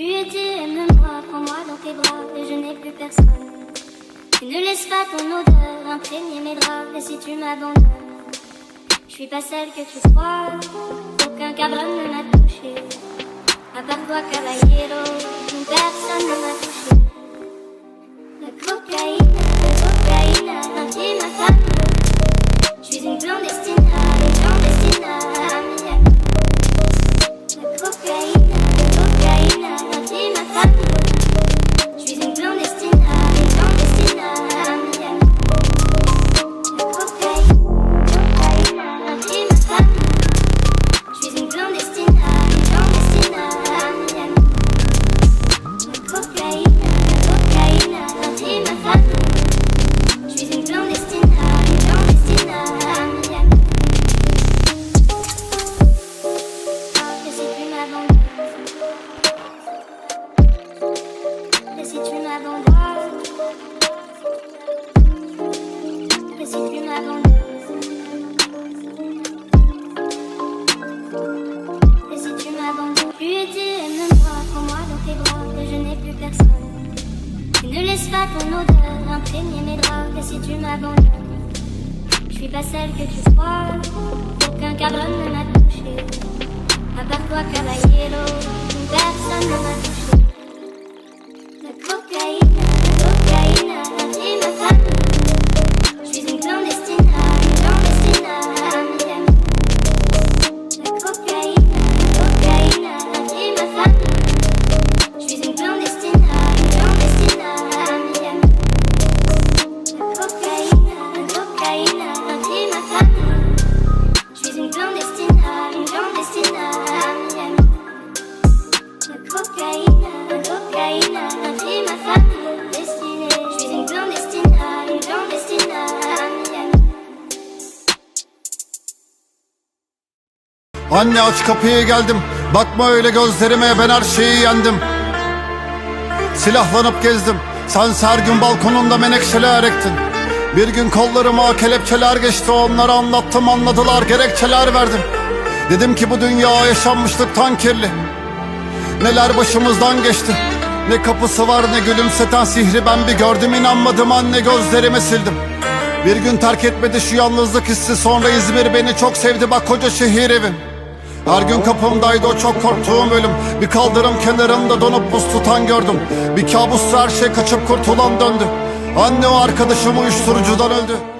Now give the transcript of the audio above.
Tu es Dieu, aime-moi, prends-moi dans tes bras, et je n'ai plus personne. Tu ne laisses pas ton odeur imprégner mes draps, et si tu m'abandonnes, je suis pas celle que tu crois. Aucun cabron ne m'a touché, à part toi, caballero, personne Et si tu m'abandonnes Et si tu m'abandonnes Tu es Dieu, aime-moi, prends-moi dans tes bras Et je n'ai plus personne. Ne laisses pas ton odeur imprégner mes draps Et si tu m'abandonnes Je suis pas celle que tu crois Aucun cabron ne m'a touché à part toi, caballero, Anne aç kapıyı geldim. Bakma öyle gözlerime ben her şeyi yendim. Silahlanıp gezdim. Sen her gün balkonunda menekşeler ektin. Bir gün kollarıma kelepçeler geçti Onlara anlattım anladılar gerekçeler verdim. Dedim ki bu dünya yaşanmışlıktan kirli. Neler başımızdan geçti. Ne kapısı var ne gülümseten sihri Ben bir gördüm inanmadım. Anne gözlerimi sildim. Bir gün terk etmedi şu yalnızlık hissi Sonra İzmir beni çok sevdi. Bak koca şehir evim her gün kapımdaydı o çok korktuğum ölüm. Bir kaldırım kenarında donup buz tutan gördüm. Bir kabus her şey kaçıp kurtulan döndü. Anne o arkadaşım uyuşturucudan öldü